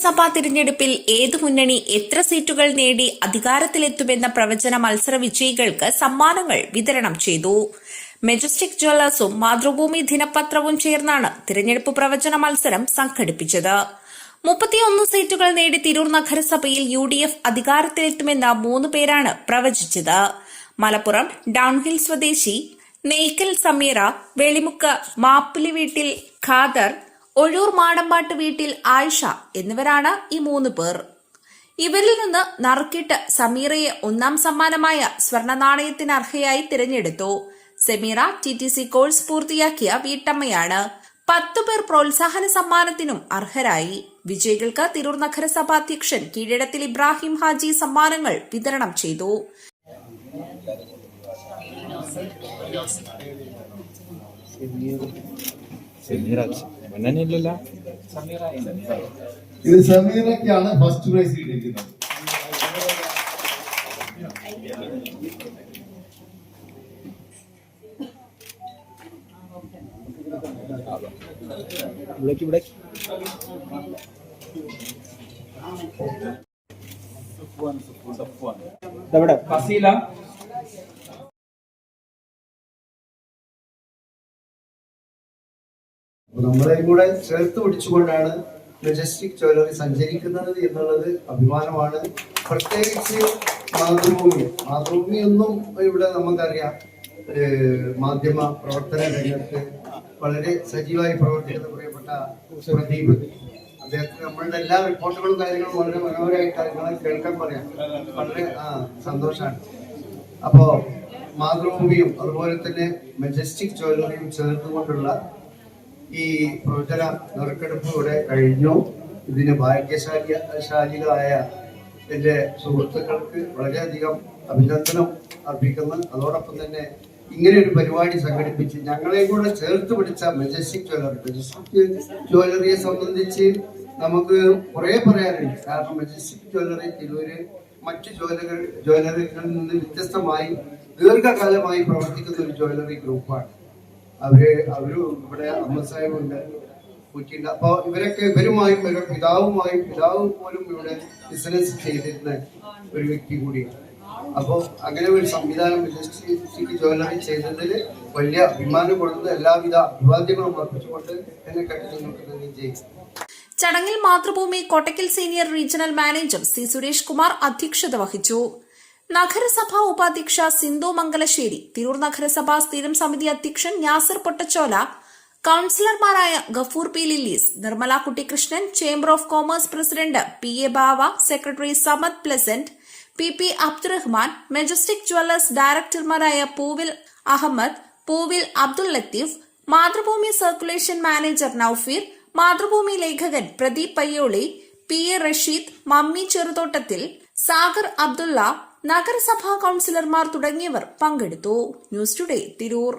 നഗരസഭാ തിരഞ്ഞെടുപ്പിൽ ഏതു മുന്നണി എത്ര സീറ്റുകൾ നേടി അധികാരത്തിലെത്തുമെന്ന പ്രവചന മത്സര വിജയികൾക്ക് സമ്മാനങ്ങൾ വിതരണം ചെയ്തു. മെജസ്റ്റിക് ജ്വല്ലേഴ്സും മാതൃഭൂമി ദിനപത്രവും ചേർന്നാണ് തിരഞ്ഞെടുപ്പ് പ്രവചന മത്സരം സംഘടിപ്പിച്ചത്. മുപ്പത്തിയൊന്ന് സീറ്റുകൾ നേടി തിരൂർ നഗരസഭയിൽ യു ഡി എഫ് അധികാരത്തിലെത്തുമെന്ന മൂന്ന് പേരാണ് പ്രവചിച്ചത്. മലപ്പുറം ഡൌൺഹിൽ സ്വദേശി നെയ്ക്കൽ സമീറ വെളിമുക്ക് മാപ്പിലിവീട്ടിൽ ഖാദർ ഒഴൂർ മാടമ്പാട്ട് വീട്ടിൽ ആയിഷ എന്നിവരാണ് ഈ മൂന്ന് പേർ. ഇവരിൽ നിന്ന് നറുക്കിട്ട് സമീറയെ ഒന്നാം സമ്മാനമായ സ്വർണ നാണയത്തിന് അർഹയായി തിരഞ്ഞെടുത്തു. Sameera T T C course പൂർത്തിയാക്കിയ വീട്ടമ്മയാണ്. പത്തു പേർ പ്രോത്സാഹന സമ്മാനത്തിനും അർഹരായി. വിജയികൾക്ക് തിരൂർ നഗരസഭാ അധ്യക്ഷൻ കീഴടത്തിൽ ഇബ്രാഹിം ഹാജി സമ്മാനങ്ങൾ വിതരണം ചെയ്തു. സെമീറാജ് മന്നനില്ലല്ലോ ഇത് സമീറയ്ക്കാണ് ഫസ്റ്റ് പ്രൈസ് കിട്ടിയിരിക്കുന്നത്. ഇവിടേക്ക് ഇവിടെ ഇതെവിടെ? ഫസീല. നമ്മളെയും കൂടെ ചേർത്ത് പിടിച്ചുകൊണ്ടാണ് മെജസ്റ്റിക് ജ്വല്ലറി സഞ്ചരിക്കുന്നത് എന്നുള്ളത് അഭിമാനമാണ്. പ്രത്യേകിച്ച് മാതൃഭൂമി. മാതൃഭൂമി ഒന്നും ഇവിടെ നമുക്കറിയാം. മാധ്യമ പ്രവർത്തന രംഗത്ത് വളരെ സജീവമായി പ്രവർത്തിക്കുന്ന പ്രിയപ്പെട്ട പ്രദീപ് അദ്ദേഹത്തിന് നമ്മളുടെ എല്ലാ റിപ്പോർട്ടുകളും കാര്യങ്ങളും വളരെ മനോഹരമായിട്ട് നിങ്ങളെ കേൾക്കാൻ പറയാം. വളരെ ആ സന്തോഷമാണ് അപ്പോ മാതൃഭൂമിയും അതുപോലെ തന്നെ മെജസ്റ്റിക് ജ്വല്ലറിയും ചേർത്തുകൊണ്ടുള്ള ഈ പ്രവചന നറുക്കെടുപ്പ് ഇവിടെ കഴിഞ്ഞു. ഇതിന് ഭാഗ്യശാലി ശാലികളായ എന്റെ സുഹൃത്തുക്കൾക്ക് വളരെയധികം അഭിനന്ദനം അർപ്പിക്കുന്നു. അതോടൊപ്പം തന്നെ ഇങ്ങനെ ഒരു പരിപാടി സംഘടിപ്പിച്ച് ഞങ്ങളെയും കൂടെ ചേർത്ത് പിടിച്ച മെജസ്റ്റിക് ജ്വല്ലറി മെജസ്റ്റിക് ജ്വല്ലറിയെ സംബന്ധിച്ച് നമുക്ക് കുറേ പറയാനുണ്ട്. കാരണം മെജസ്റ്റിക് ജ്വല്ലറി തിരൂര് മറ്റു ജ്വല്ലറി ജ്വല്ലറികളിൽ നിന്ന് വ്യത്യസ്തമായി ദീർഘകാലമായി പ്രവർത്തിക്കുന്ന ഒരു ജ്വല്ലറി ഗ്രൂപ്പാണ്. അവർ അവരും ഇവിടെ അമ്മ സാഹിബുണ്ട് കുറ്റിണ്ട് അപ്പൊ ഇവരൊക്കെ ഇവരുമായും ഇവരുടെ പിതാവുമായും പിതാവ് പോലും ഇവിടെ ബിസിനസ് ചെയ്തിരുന്ന ഒരു വ്യക്തി കൂടിയാണ്. അപ്പോ അങ്ങനെ ഒരു സംവിധാനം ഇൻഡസ്ട്രി ജോലി ചെയ്തതിൽ വലിയ അഭിമാനം കൊടുത്ത് എല്ലാവിധ അഭിവാദ്യങ്ങളും അർപ്പിച്ചുകൊണ്ട് എന്നെ കണ്ടു നിങ്ങൾക്ക് ചെയ്യും ചടങ്ങിൽ Mathrubhumi Kottakkal senior regional manager C Suresh Kumar അധ്യക്ഷത വഹിച്ചു. നഗരസഭാ ഉപാധ്യക്ഷ സിന്ധു മംഗലശ്ശേരി തിരൂർ നഗരസഭാ സ്ഥിരം സമിതി അധ്യക്ഷൻ Yasar Pottachola കൌൺസിലർമാരായ Gafoor P Lillies Nirmala Kuttikrishnan chamber of commerce president P A Bava secretary Samad Pleasant P P Abdurahman Majestic Jewellers ഡയറക്ടർമാരായ Poovil Ahammed Poovil Abdul Latheef Mathrubhumi circulation manager Naufeer Mathrubhumi ലേഖകൻ പ്രദീപ് പയ്യോളി പി എ റഷീദ് മമ്മി ചെറുതോട്ടത്തിൽ സാഗർ അബ്ദുള്ള നഗരസഭാ കൌൺസിലർമാർ തുടങ്ങിയവർ പങ്കെടുത്തു. News today Tirur.